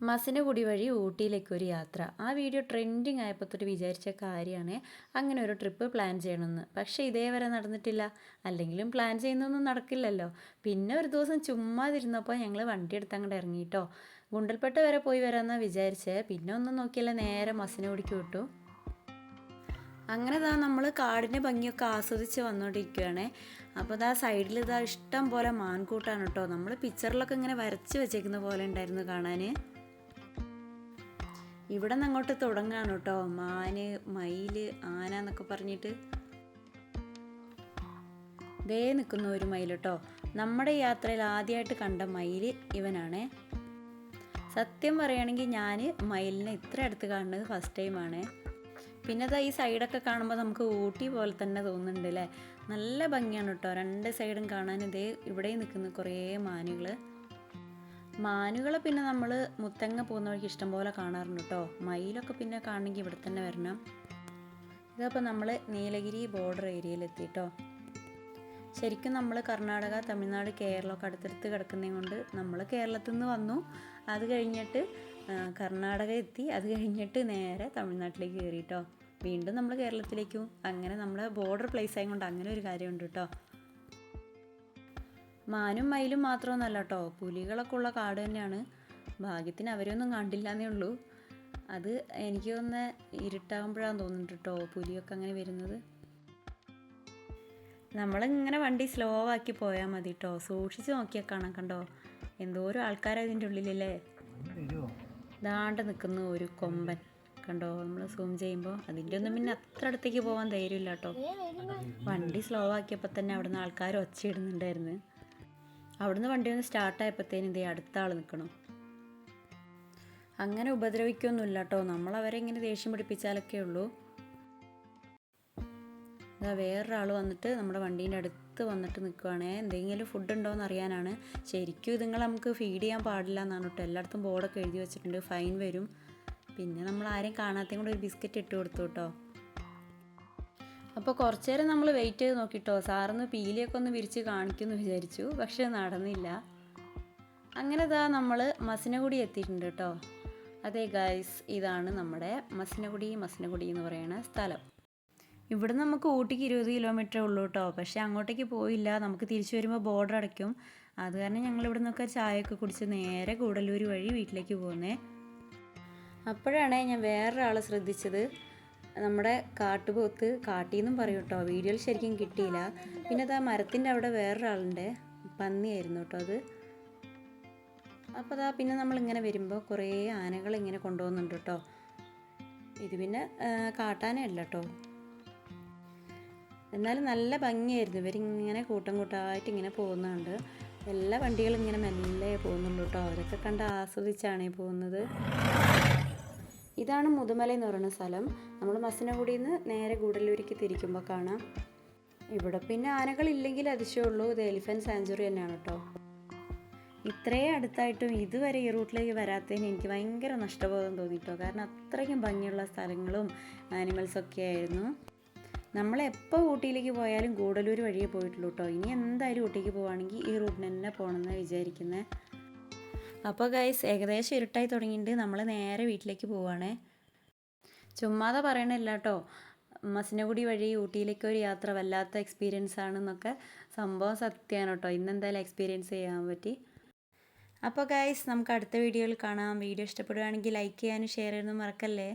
മസിനഗുടി വഴി ഊട്ടിയിലേക്ക് ഒരു യാത്ര. ആ വീഡിയോ ട്രെൻഡിങ് ആയപ്പോൾ തൊട്ട് വിചാരിച്ച കാര്യമാണ് അങ്ങനെ ഒരു ട്രിപ്പ് പ്ലാൻ ചെയ്യണമെന്ന്. പക്ഷേ ഇതേവരെ നടന്നിട്ടില്ല. അല്ലെങ്കിലും പ്ലാൻ ചെയ്യുന്നൊന്നും നടക്കില്ലല്ലോ. പിന്നെ ഒരു ദിവസം ചുമ്മാതിരുന്നപ്പോൾ ഞങ്ങൾ വണ്ടി എടുത്ത് അങ്ങോട്ട് ഇറങ്ങിയിട്ടോ ഗുണ്ടൽപ്പെട്ട വരെ പോയി വരാമെന്നാണ് വിചാരിച്ചത് പിന്നെ ഒന്നും നോക്കിയല്ല. നേരെ മസിനഗുടിക്ക് വിട്ടു. അങ്ങനെ ഇതാ നമ്മൾ കാടിന്റെ ഭംഗിയൊക്കെ ആസ്വദിച്ച് വന്നുകൊണ്ടിരിക്കുകയാണ് അപ്പോൾ ഇതാ സൈഡിൽ ഇതാ ഇഷ്ടം പോലെ മാൻകൂട്ടാണ് കേട്ടോ നമ്മൾ പിക്ചറിലൊക്കെ ഇങ്ങനെ വരച്ച് വെച്ചേക്കുന്ന പോലെ ഉണ്ടായിരുന്നു കാണാൻ ഇവിടെ നിന്ന് അങ്ങോട്ട് തുടങ്ങാണ് കേട്ടോ മാന് മയിൽ ആന എന്നൊക്കെ പറഞ്ഞിട്ട്. ദേ നിൽക്കുന്ന ഒരു മയിൽ കേട്ടോ നമ്മുടെ യാത്രയിൽ ആദ്യമായിട്ട് കണ്ട മയിൽ ഇവനാണ്. സത്യം പറയുകയാണെങ്കിൽ ഞാൻ മയിലിനെ ഇത്ര അടുത്ത് കാണുന്നത് ഫസ്റ്റ് ടൈമാണ് പിന്നെ അതാ ഈ സൈഡൊക്കെ കാണുമ്പോൾ നമുക്ക് ഊട്ടി പോലെ തന്നെ തോന്നുന്നുണ്ട് അല്ലേ നല്ല ഭംഗിയാണ് കേട്ടോ. രണ്ട് സൈഡും കാണാൻ ഇതേ ഇവിടെ നിൽക്കുന്ന കുറേ മാനുകൾ മാനുകളെ പിന്നെ നമ്മൾ മുത്തങ്ങ പോകുന്ന വഴിക്ക് ഇഷ്ടംപോലെ കാണാറുണ്ട് കേട്ടോ മയിലൊക്കെ പിന്നെ കാണണമെങ്കിൽ ഇവിടെ തന്നെ വരണം. ഇതപ്പോൾ നമ്മൾ നീലഗിരി ബോർഡർ ഏരിയയിലെത്തിട്ടോ ശരിക്കും നമ്മൾ കർണാടക തമിഴ്നാട് കേരളമൊക്കെ അടുത്തടുത്ത് കിടക്കുന്നതും കൊണ്ട് നമ്മൾ കേരളത്തിൽ നിന്ന് വന്നു. അത് കഴിഞ്ഞിട്ട് കർണാടക എത്തി. അത് കഴിഞ്ഞിട്ട് നേരെ തമിഴ്നാട്ടിലേക്ക് കയറിയിട്ടോ വീണ്ടും നമ്മൾ കേരളത്തിലേക്കും. അങ്ങനെ നമ്മൾ ബോർഡർ പ്ലേസ് ആയതുകൊണ്ട് അങ്ങനെ ഒരു കാര്യമുണ്ട് കേട്ടോ മാനും മയിലും മാത്രമൊന്നല്ല കേട്ടോ പുലികളൊക്കെ ഉള്ള കാട് തന്നെയാണ്. ഭാഗ്യത്തിന് അവരൊന്നും കണ്ടില്ല എന്നേ ഉള്ളൂ. അത് എനിക്ക് ഒന്ന് ഇരുട്ടാകുമ്പോഴാണ് തോന്നുന്നുണ്ട് കേട്ടോ പുലിയൊക്കെ അങ്ങനെ വരുന്നത്. നമ്മളിങ്ങനെ വണ്ടി സ്ലോ ആക്കി പോയാൽ മതി കേട്ടോ സൂക്ഷിച്ച് നോക്കിയാൽ കാണാം കണ്ടോ? എന്തോരം ആൾക്കാരാ ഇതിന്റെ ഉള്ളിലല്ലേ? ദാണ്ട് നിൽക്കുന്ന ഒരു കൊമ്പൻ. കണ്ടോ? നമ്മൾ സൂം ചെയ്യുമ്പോൾ അതിന്റെ ഒന്നും പിന്നെ അത്ര അടുത്തേക്ക് പോകാൻ ധൈര്യമില്ല കേട്ടോ വണ്ടി സ്ലോ ആക്കിയപ്പോൾ തന്നെ അവിടുന്ന് ആൾക്കാർ ഒച്ചയിടുന്നുണ്ടായിരുന്നു. അവിടുന്ന് വണ്ടി ഒന്ന് സ്റ്റാർട്ടായപ്പോഴത്തേനും ഇതേ അടുത്ത ആൾ നിൽക്കണം അങ്ങനെ ഉപദ്രവിക്കൊന്നുമില്ല കേട്ടോ നമ്മൾ അവരെ ഇങ്ങനെ ദേഷ്യം പിടിപ്പിച്ചാലൊക്കെ ഉള്ളൂ. ഇതാ വേറൊരാൾ വന്നിട്ട് നമ്മുടെ വണ്ടീന്റെ അടുത്ത് വന്നിട്ട് നിൽക്കുവാണേ എന്തെങ്കിലും ഫുഡ് ഉണ്ടോ എന്ന് അറിയാനാണ്. ശരിക്കും ഇതുങ്ങൾ നമുക്ക് ഫീഡ് ചെയ്യാൻ പാടില്ല എന്നാണ് കേട്ടോ. എല്ലായിടത്തും ബോർഡൊക്കെ എഴുതി വെച്ചിട്ടുണ്ട്. ഫൈൻ വരും. പിന്നെ നമ്മൾ ആരെയും കാണാത്തയും കൂടെ ഒരു ബിസ്ക്കറ്റ് ഇട്ട് കൊടുത്തു കേട്ടോ. അപ്പോൾ കുറച്ച് നേരം നമ്മൾ വെയിറ്റ് ചെയ്ത് നോക്കിട്ടോ. സാറൊന്ന് പീലിയൊക്കെ ഒന്ന് വിരിച്ച് കാണിക്കുമെന്ന് വിചാരിച്ചു. പക്ഷേ നടന്നില്ല. അങ്ങനെ ഇതാ നമ്മൾ മസിനഗുടി എത്തിയിട്ടുണ്ട് കേട്ടോ അതെ ഗൈസ് ഇതാണ് നമ്മുടെ മസിനഗുടി മസിനഗുടി എന്ന് പറയുന്ന സ്ഥലം. ഇവിടെ നമുക്ക് ഊട്ടിക്ക് ഇരുപത് കിലോമീറ്റർ ഉള്ളൂ കേട്ടോ പക്ഷേ അങ്ങോട്ടേക്ക് പോയില്ല. നമുക്ക് തിരിച്ചു വരുമ്പോൾ ബോർഡർ അടയ്ക്കും. അത് കാരണം ഞങ്ങൾ ഇവിടെ നിന്നൊക്കെ ചായയൊക്കെ കുടിച്ച് നേരെ കൂടലൂർ വഴി വീട്ടിലേക്ക് പോകുന്നേ. അപ്പോഴാണ് ഞാൻ വേറൊരാളെ ശ്രദ്ധിച്ചത്. നമ്മുടെ കാട്ടുപോത്ത് കാട്ടിന്നും പറയും കേട്ടോ വീഡിയോയിൽ ശരിക്കും കിട്ടിയില്ല. പിന്നെ അത് ആ മരത്തിന്റെ അവിടെ വേറൊരാളുണ്ട്. പന്നിയായിരുന്നു കേട്ടോ അത്. അപ്പോൾ അതാ പിന്നെ നമ്മളിങ്ങനെ വരുമ്പോൾ കുറേ ആനകൾ ഇങ്ങനെ കൊണ്ടുപോകുന്നുണ്ട് കേട്ടോ ഇത് പിന്നെ കാട്ടാനല്ല കേട്ടോ എന്നാലും നല്ല ഭംഗിയായിരുന്നു. ഇവരിങ്ങനെ കൂട്ടം കൂട്ടമായിട്ട് ഇങ്ങനെ പോകുന്നുണ്ട്. എല്ലാ വണ്ടികളും ഇങ്ങനെ മെല്ലെ പോകുന്നുള്ളൂ കേട്ടോ അവരൊക്കെ കണ്ട് ആസ്വദിച്ചാണ് പോകുന്നത്. ഇതാണ് മുതുമല എന്ന് പറയുന്ന സ്ഥലം. നമ്മൾ മസിനഗുഡിയിൽ നിന്ന് നേരെ ഗൂഡല്ലൂരിക്ക് തിരിക്കുമ്പോൾ കാണാം. ഇവിടെ പിന്നെ ആനകളില്ലെങ്കിൽ അതിശയമുള്ളൂ ഇത് എലിഫന്റ് സാഞ്ചുറി തന്നെയാണ് കേട്ടോ. ഇത്രയും അടുത്തായിട്ടും ഇതുവരെ ഈ റൂട്ടിലേക്ക് വരാത്തതിന് എനിക്ക് ഭയങ്കര നഷ്ടബോധം തോന്നിട്ടോ. കാരണം അത്രയ്ക്കും ഭംഗിയുള്ള സ്ഥലങ്ങളും ആനിമൽസൊക്കെ ആയിരുന്നു. നമ്മൾ എപ്പോൾ ഊട്ടിയിലേക്ക് പോയാലും ഗൂഡല്ലൂർ വഴിയേ പോയിട്ടുള്ളൂ കേട്ടോ. ഇനി എന്തായാലും ഊട്ടിക്ക് പോവുകയാണെങ്കിൽ ഈ റൂട്ടിന് തന്നെ പോകണമെന്നാണ് വിചാരിക്കുന്നത് അപ്പോൾ ഗൈസ് ഏകദേശം ഇരുട്ടായി തുടങ്ങിയിട്ട് നമ്മൾ നേരെ വീട്ടിലേക്ക് പോവുകയാണേ ചുമ്മാതെ പറയണില്ല കേട്ടോ മസിനഗുടി വഴി ഊട്ടിയിലേക്ക് ഒരു യാത്ര വല്ലാത്ത എക്സ്പീരിയൻസ് ആണെന്നൊക്കെ സംഭവം സത്യമാണ് കേട്ടോ ഇന്നെന്തായാലും എക്സ്പീരിയൻസ് ചെയ്യാൻ പറ്റി. അപ്പോൾ ഗൈസ് നമുക്ക് അടുത്ത വീഡിയോയിൽ കാണാം. വീഡിയോ ഇഷ്ടപ്പെടുകയാണെങ്കിൽ ലൈക്ക് ചെയ്യാനും ഷെയർ ചെയ്യാനും മറക്കല്ലേ?